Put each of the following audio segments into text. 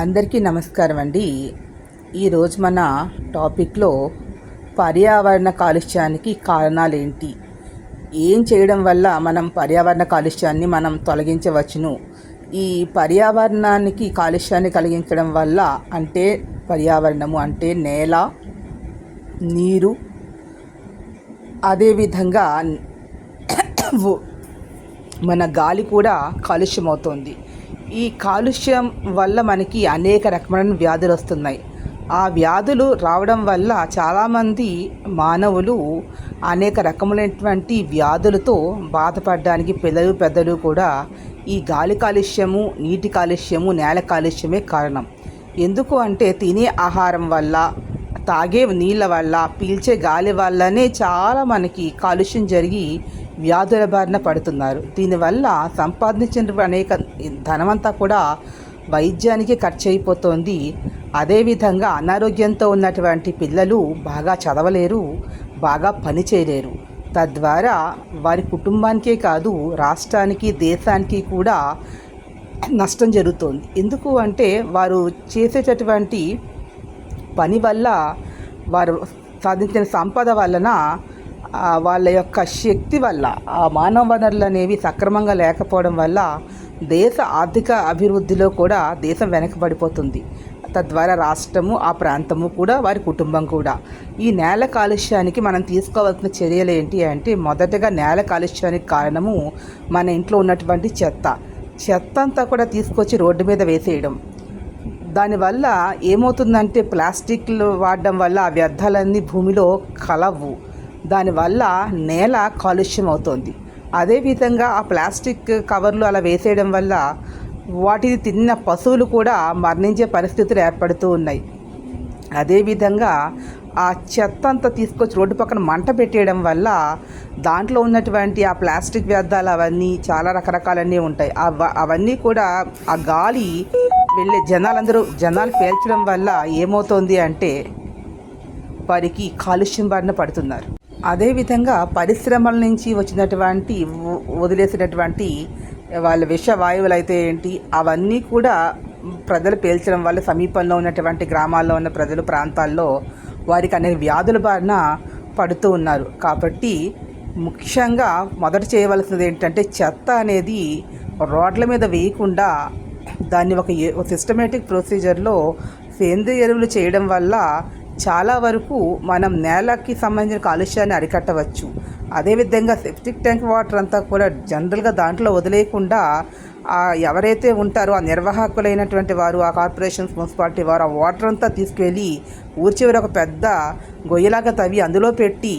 అందరికీ నమస్కారం అండి. ఈరోజు మన టాపిక్లో పర్యావరణ కాలుష్యానికి కారణాలు ఏంటి ఏం చేయడం వల్ల మనం పర్యావరణ కాలుష్యాన్ని మనం తొలగించవచ్చును? ఈ పర్యావరణానికి కాలుష్యాన్ని కలిగించడం వల్ల అంటే పర్యావరణము అంటే నేల నీరు అదేవిధంగా మన గాలి కూడా కాలుష్యం అవుతుంది ఈ కాలుష్యం వల్ల మనకి అనేక రకమైన వ్యాధులు వస్తున్నాయి. ఆ వ్యాధులు రావడం వల్ల చాలామంది మానవులు అనేక రకములైనటువంటి వ్యాధులతో బాధపడడానికి పిల్లలు పెద్దలు కూడా ఈ గాలి కాలుష్యము నీటి కాలుష్యము నేల కాలుష్యమే కారణం. ఎందుకు అంటే తినే ఆహారం వల్ల తాగే నీళ్ళ వల్ల పీల్చే గాలి వల్లనే చాలా మనకి కాలుష్యం జరిగి వ్యాధుల బారిన పడుతున్నారు. దీనివల్ల సంపాదించిన అనేక ధనమంతా కూడా వైద్యానికి ఖర్చు అయిపోతుంది అదేవిధంగా అనారోగ్యంతో ఉన్నటువంటి పిల్లలు బాగా చదవలేరు బాగా పని చేయలేరు తద్వారా వారి కుటుంబానికే కాదు రాష్ట్రానికి దేశానికి కూడా నష్టం జరుగుతుంది. ఎందుకు అంటే వారు చేసేటటువంటి పని వల్ల వారు సాధించిన సంపద వలన వాళ్ళ యొక్క శక్తి వల్ల ఆ మానవ వనరులు అనేవి సక్రమంగా లేకపోవడం వల్ల దేశ ఆర్థిక అభివృద్ధిలో కూడా దేశం వెనకబడిపోతుంది. తద్వారా రాష్ట్రము ఆ ప్రాంతము కూడా వారి కుటుంబం కూడా. ఈ నేల కాలుష్యానికి మనం తీసుకోవాల్సిన చర్యలు ఏంటి అంటే మొదటగా నేల కాలుష్యానికి కారణము మన ఇంట్లో ఉన్నటువంటి చెత్త. చెత్త అంతా కూడా తీసుకొచ్చి రోడ్డు మీద వేసేయడం. దానివల్ల ఏమవుతుందంటే ప్లాస్టిక్లు వాడడం వల్ల ఆ వ్యర్థాలన్నీ భూమిలో కలవు. దానివల్ల నేల కాలుష్యం అవుతుంది. అదేవిధంగా ఆ ప్లాస్టిక్ కవర్లు అలా వేసేయడం వల్ల వాటిని తిన్న పశువులు కూడా మరణించే పరిస్థితులు ఏర్పడుతూ ఉన్నాయి. అదేవిధంగా ఆ చెత్త అంతా తీసుకొచ్చి రోడ్డు పక్కన మంట పెట్టేయడం వల్ల దాంట్లో ఉన్నటువంటి ఆ ప్లాస్టిక్ వ్యర్థాలు అవన్నీ చాలా రకరకాలన్నీ ఉంటాయి. అవన్నీ కూడా ఆ గాలి వెళ్ళే జనాలందరూ జనాలు పేల్చడం వల్ల ఏమవుతోంది అంటే వారికి కాలుష్యం బారిన పడుతున్నారు. అదేవిధంగా పరిశ్రమల నుంచి వచ్చినటువంటి వదిలేసినటువంటి వాళ్ళ విష వాయువులు అయితే ఏంటి అవన్నీ కూడా ప్రజలు పేల్చడం వల్ల సమీపంలో ఉన్నటువంటి గ్రామాల్లో ఉన్న ప్రజలు ప్రాంతాల్లో వారికి అనేక వ్యాధుల బారిన పడుతూ ఉన్నారు. కాబట్టి ముఖ్యంగా మొదట చేయవలసినది ఏంటంటే చెత్త అనేది రోడ్ల మీద వేయకుండా దాన్ని ఒక సిస్టమేటిక్ ప్రొసీజర్లో సేంద్రియ ఎరువులు చేయడం వల్ల చాలా వరకు మనం నేలకి సంబంధించిన కాలుష్యాన్ని అరికట్టవచ్చు. అదేవిధంగా సెప్టిక్ ట్యాంక్ వాటర్ అంతా కూడా జనరల్గా దాంట్లో వదిలేయకుండా ఎవరైతే ఉంటారో ఆ నిర్వాహకులైనటువంటి వారు ఆ కార్పొరేషన్స్ మున్సిపాలిటీ వారు ఆ వాటర్ అంతా తీసుకువెళ్ళి ఊరి చివరి ఒక పెద్ద గొయ్యలాగా తవ్వి అందులో పెట్టి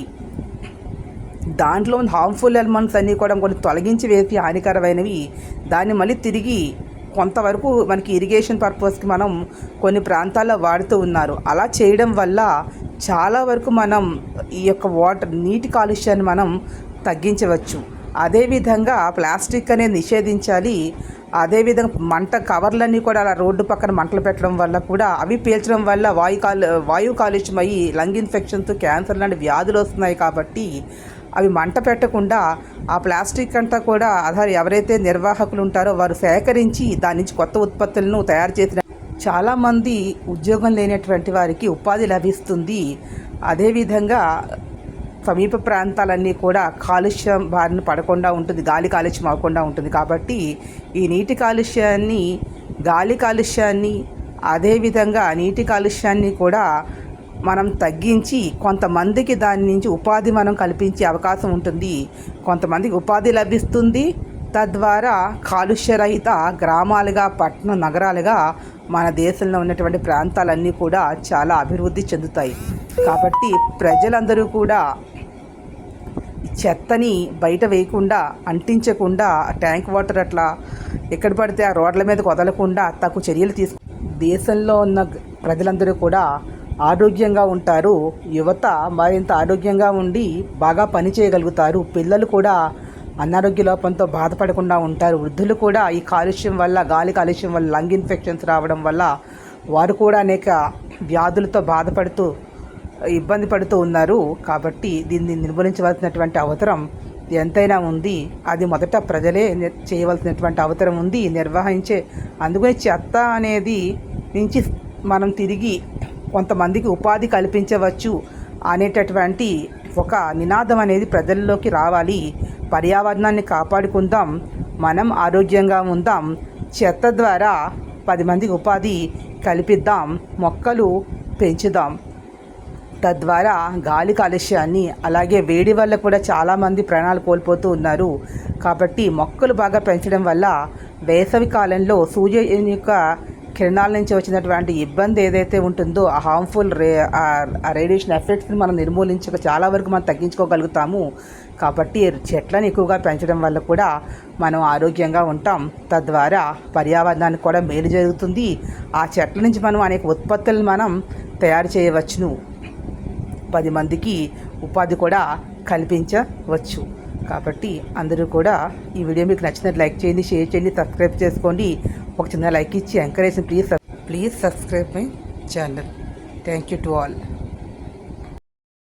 దాంట్లో హార్మ్ఫుల్ ఎలిమెంట్స్ అన్నీ కూడా కొన్ని తొలగించి వేసి హానికరమైనవి దాన్ని మళ్ళీ తిరిగి కొంతవరకు మనకి ఇరిగేషన్ పర్పస్కి మనం కొన్ని ప్రాంతాల్లో వాడుతూ ఉన్నారు. అలా చేయడం వల్ల చాలా వరకు మనం ఈ యొక్క వాటర్ నీటి కాలుష్యాన్ని మనం తగ్గించవచ్చు. అదేవిధంగా ప్లాస్టిక్ అనేది నిషేధించాలి. అదేవిధంగా మంట కవర్లన్నీ కూడా అలా రోడ్డు పక్కన మంటలు పెట్టడం వల్ల కూడా అవి పీల్చడం వల్ల వాయు కాలు వాయు కాలుష్యం అయ్యి లంగ్ ఇన్ఫెక్షన్స్ క్యాన్సర్ లాంటి వ్యాధులు వస్తున్నాయి కాబట్టి అవి మంట పెట్టకుండా ఆ ప్లాస్టిక్ అంతా కూడా ఆధార్ ఎవరైతే నిర్వాహకులు ఉంటారో వారు సేకరించి దాని నుంచి కొత్త ఉత్పత్తులను తయారు చేసిన చాలామంది ఉద్యోగం లేనటువంటి వారికి ఉపాధి లభిస్తుంది. అదేవిధంగా సమీప ప్రాంతాలన్నీ కూడా కాలుష్యం బారిన పడకుండా ఉంటుంది గాలి కాలుష్యం అవ్వకుండా ఉంటుంది. కాబట్టి ఈ నీటి కాలుష్యాన్ని గాలి కాలుష్యాన్ని అదేవిధంగా నీటి కాలుష్యాన్ని కూడా మనం తగ్గించి కొంతమందికి దాని నుంచి ఉపాధి మనం కల్పించే అవకాశం ఉంటుంది. కొంతమందికి ఉపాధి లభిస్తుంది. తద్వారా కాలుష్యరహిత గ్రామాలుగా పట్టణ నగరాలుగా మన దేశంలో ఉన్నటువంటి ప్రాంతాలన్నీ కూడా చాలా అభివృద్ధి చెందుతాయి. కాబట్టి ప్రజలందరూ కూడా చెత్తని బయట వేయకుండా అంటించకుండా ట్యాంక్ వాటర్ అట్లా ఎక్కడ పడితే ఆ రోడ్ల మీద వదలకుండా తగు చర్యలు తీసుకు దేశంలో ఉన్న ప్రజలందరూ కూడా ఆరోగ్యంగా ఉంటారు. యువత మరింత ఆరోగ్యంగా ఉండి బాగా పని చేయగలుగుతారు. పిల్లలు కూడా అనారోగ్య లోపంతో బాధపడకుండా ఉంటారు. వృద్ధులు కూడా ఈ కాలుష్యం వల్ల గాలి కాలుష్యం వల్ల లంగ్ ఇన్ఫెక్షన్స్ రావడం వల్ల వారు కూడా అనేక వ్యాధులతో బాధపడుతూ ఇబ్బంది పడుతూ ఉన్నారు. కాబట్టి దీన్ని నిర్మూలించవలసినటువంటి అవసరం ఎంతైనా ఉంది. అది మొదట ప్రజలే చేయవలసినటువంటి అవసరం ఉంది. నిర్వహించే అందుకని చెత్త అనేది నుంచి మనం తిరిగి కొంతమందికి ఉపాధి కల్పించవచ్చు అనేటటువంటి ఒక నినాదం అనేది ప్రజల్లోకి రావాలి. పర్యావరణాన్ని కాపాడుకుందాం. మనం ఆరోగ్యంగా ఉందాం. చెత్త ద్వారా పది మందికి ఉపాధి కల్పిద్దాం. మొక్కలు పెంచుదాం. తద్వారా గాలి కాలుష్యాన్ని అలాగే వేడి వల్ల కూడా చాలామంది ప్రాణాలు కోల్పోతూ ఉన్నారు. కాబట్టి మొక్కలు బాగా పెంచడం వల్ల వేసవి కాలంలో సూర్యుని యొక్క కిరణాల నుంచి వచ్చినటువంటి ఇబ్బంది ఏదైతే ఉంటుందో ఆ హార్మ్ఫుల్ రే ఆ రేడియేషన్ ఎఫెక్ట్స్ని మనం నిర్మూలించక చాలా వరకు మనం తగ్గించుకోగలుగుతాము. కాబట్టి చెట్లను ఎక్కువగా పెంచడం వల్ల కూడా మనం ఆరోగ్యంగా ఉంటాం. తద్వారా పర్యావరణానికి కూడా మేలు జరుగుతుంది. ఆ చెట్ల నుంచి మనం అనేక ఉత్పత్తులను మనం తయారు చేయవచ్చును. పది మందికి ఉపాధి కూడా కల్పించవచ్చు. కాబట్టి అందరూ కూడా ఈ వీడియో మీకు నచ్చినట్టు లైక్ చేయండి షేర్ చేయండి సబ్స్క్రైబ్ చేసుకోండి. ఒక చిన్న లైక్ ఇచ్చి encourage please please subscribe my channel thank you to all